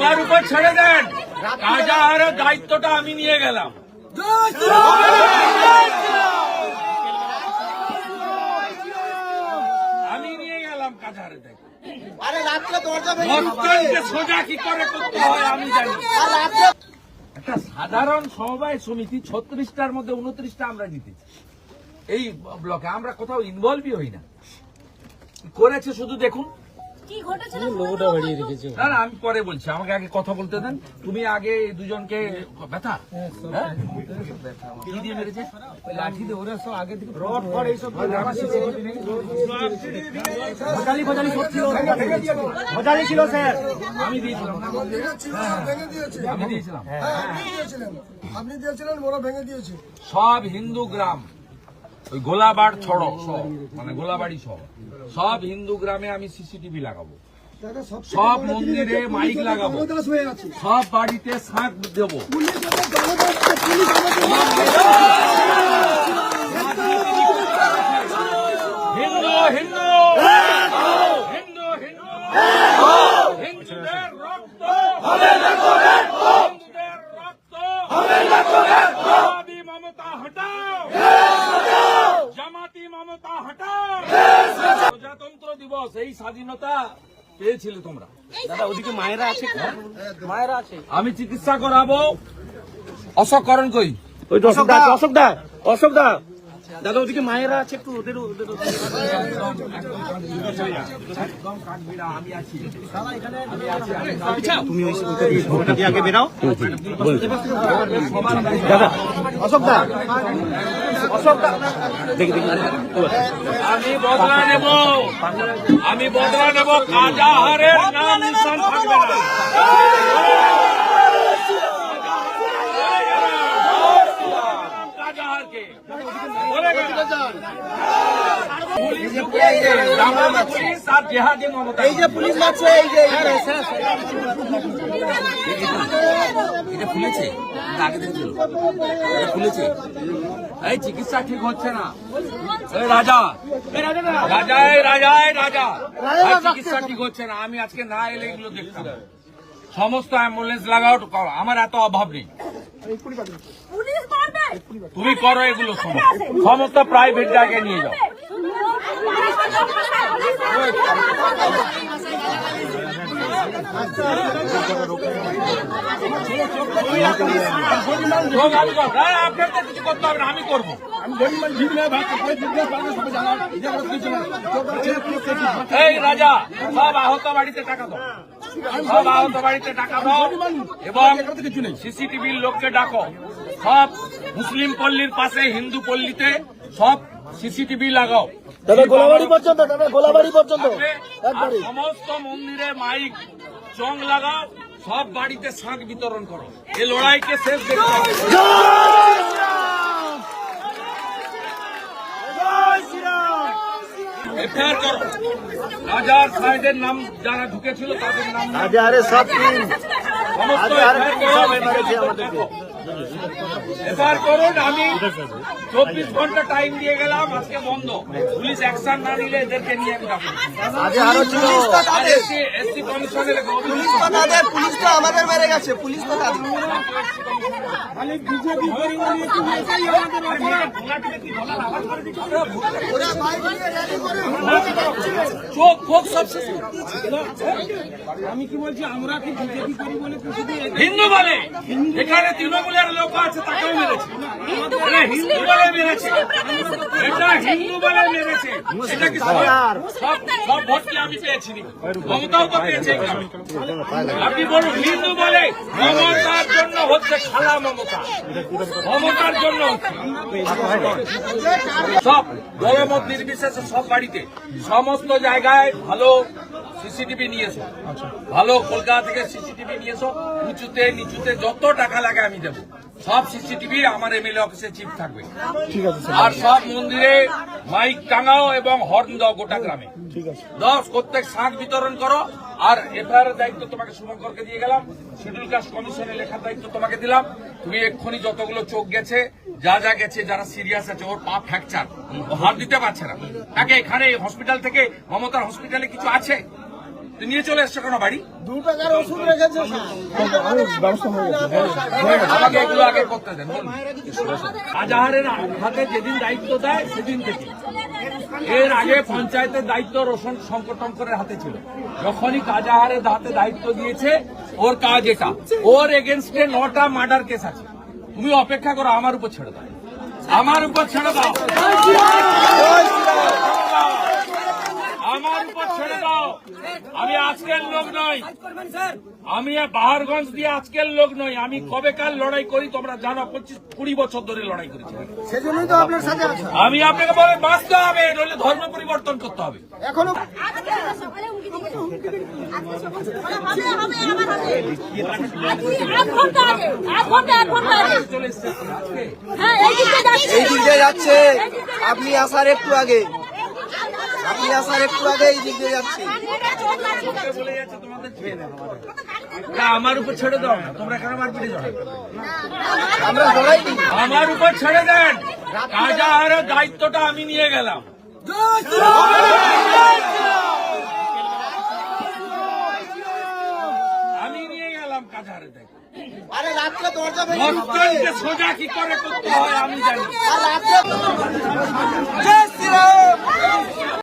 আমার উপর ছেড়ে দেন। কাজাহারের দায়িত্বটা আমি নিয়ে গেলাম। আমি নিয়ে গেলাম আরে সোজা করতে আমি জানি একটা সাধারণ সমবায় সমিতি ছত্রিশটার মধ্যে উনত্রিশটা আমরা জিতেছি এই ব্লকে আমরা কোথাও ইনভলভই হই না। করেছে শুধু দেখুন। কি ঘটেছিল লোগোটা বাড়িয়ে রেখেছে। না না আমি পরে বলছি আমাকে আগে কথা বলতে দেন। তুমি আগে এই দুজনকে ব্যথা? হ্যাঁ? কি দিয়ে মেরেছে? লাঠি দিয়ে ওরা সব আগে থেকে রড ফড এইসব ভজালি ভজালি ছিল। ভজালি ছিল স্যার। আমি দিয়েছিলাম। আমি দিয়েছিলাম। আপনি দিয়েছিলেন। ওরা ভেঙে দিয়েছে। সব হিন্দু গ্রাম। ওই গোলাবাড় ছড়ো সব মানে গোলাবাড়ি সহ সব হিন্দু গ্রামে আমি সিসিটিভি লাগাবো। সব সব মন্দিরে মাইক লাগাবো। সব বাড়িতে শাঁখ দেবো। হিন্দু হিন্দু হিন্দু হিন্দু। দিবস এই স্বাধীনতা পেয়েছিলে তোমরা। দাদা ওদিকে মায়েরা আছে মায়েরা আছে। আমি চিকিৎসা করাবো। অশোকরণ কই? ওই অশোক দা অশোক দা অশোক দা। দাদা ওদিকে মায়েরা আছে একটু ওদের ওদের তুমি ওই আগে বেরাও। দাদা অশোক অশোক দা। দেখি দেখি। আমি বদলা নেব। আমি বদলা নেব। কাজাহারের নাম নিশান থাকবে না কাজাহারকে বলে গেলাম। পুলিশ জামানা পুলিশ আর জেহাদি মমতা এই যে পুলিশ মারছে এই যে এটা খুলেছে আগে থেকে এটা খুলেছে। এই চিকিৎসা ঠিক হচ্ছে না। এই রাজা। রাজা এই রাজা এই রাজা। চিকিৎসা ঠিক হচ্ছে না। আমি আজকে না এলে এগুলো দেখতাম সমস্ত অ্যাম্বুলেন্স লাগাও করো। আমার এত অভাব নেই। তুমি করো এগুলো সমস্ত। সমস্ত প্রাইভেট জায়গায় নিয়ে যাও যোগ আমি করব। হ্যাঁ, আমি করব এই রাজা, সব আহত বাড়িতে টাকা দাও। সব আহত বাড়িতে টাকা দাও এবং সিসিটিভির লোককে ডাকো। সব মুসলিম পল্লীর পাশে, হিন্দু পল্লীতে সব সিসিটিভি লাগাও। দাদা গোলাবাড়ি পর্যন্ত দাদা গোলাবাড়ি পর্যন্ত। সমস্ত মন্দিরে মাইক চং লাগাও সব বাড়িতে শাঁখ বিতরণ করো। এই লড়াইকে শেষ দেখতে এফআইআর করো। রাজার সাহেবের নাম যারা ঢুকেছিল তাদের নাম। সব সমস্ত করো। এফআইআর করুন আমি চব্বিশ ঘণ্টা টাইম দিয়ে গেলাম আজকে বন্ধ। পুলিশ অ্যাকশন না নিলে এদেরকে নিয়ে আমি এসসি কমিশনের পুলিশ তো তাদের পুলিশ তো ওরা বাইক র্যালি করে চোখ ফোক সব শেষ আমি কি বলছি আমরা কি বিজেপি করি বলে হিন্দু বলে এখানে তৃণমূলের লোক আছে তাকেও মেরেছে এটা হিন্দু বলে মেরেছে। এটা হিন্দু বলে মেরেছে এটা কি সব ভোট কি আমি পেয়েছি? মমতাও তো পেয়েছে আপনি বলুন হিন্দু বলে মমতার জন্য হচ্ছে মমতা। মমতার জন্য। সব দলমত নির্বিশেষে সব বাড়িতে। সমস্ত জায়গায় ভালো সিসিটিভি নিয়ে এসো ভালো কলকাতা থেকে সিসিটিভি নিয়ে এসো উঁচুতে নিচুতে যত টাকা লাগে আমি দেবো। সব সিসিটিভি আমার এমএলএ অফিসে চিপ থাকবে। আর সব মন্দিরে মাইক টাঙাও এবং হর্ন দাও গোটা গ্রামে। দশ প্রত্যেক শাঁখ বিতরণ করো। আর এফআইআর দায়িত্ব তোমাকে শুভঙ্করকে দিয়ে গেলাম। শিডিউল কাস্ট কমিশনে লেখার দায়িত্ব তোমাকে দিলাম। তুমি এক্ষুনি যতগুলো চোখ গেছে যা যা গেছে যারা সিরিয়াস আছে ওর পা ফ্র্যাকচার হাত দিতে পারছে না। তাকে এখানে হসপিটাল থেকে মমতার হসপিটালে কিছু আছে? নিয়ে চলে এসছো কেন বাড়ি? দু টাকার ওষুধ রেখেছে আমাকে এগুলো আগে করতে দেন আজাহারের হাতে যেদিন দায়িত্ব দেয় সেদিন থেকে। এর আগে পঞ্চায়েতের দায়িত্ব রোশন শঙ্কর টঙ্করের হাতে ছিল। যখনই কাজাহারের হাতে দায়িত্ব দিয়েছে ওর কাজ এটা। ওর এগেনস্টে নটা মার্ডার কেস আছে। তুমি অপেক্ষা করো আমার উপর ছেড়ে দাও। আমার উপর ছেড়ে দাও। আমার উপর ছেড়ে দাও। আমি আজকের লোক নই। আমি বাহারগঞ্জ দিয়ে আজকের লোক নই। আমি কবে কবেকার লড়াই করি তোমরা জানো পঁচিশ কুড়ি বছর ধরে লড়াই করেছি। সেজন্যই তো আপনার সাথে আমি আপনাকে বলে বাঁচতে হবে নইলে ধর্ম পরিবর্তন করতে হবে। এখনও চলে এসছে হ্যাঁ আপনি আসার একটু আগে। আপনি আসার একটু আগে এই দিক দিয়ে যাচ্ছে। আমার উপর ছেড়ে দাও। তোমরা এখানে মারপিটে যাও আমরা উপর ছেড়ে দেন। কাজাহারের দায়িত্বটা আমি নিয়ে গেলাম। আমি নিয়ে গেলাম কাজাহারের দায়িত্ব আরে রাত্রে দরজা ভেঙে সোজা কি করে করতে হয় আমি জানি রাত্রে জয় শ্রীরাম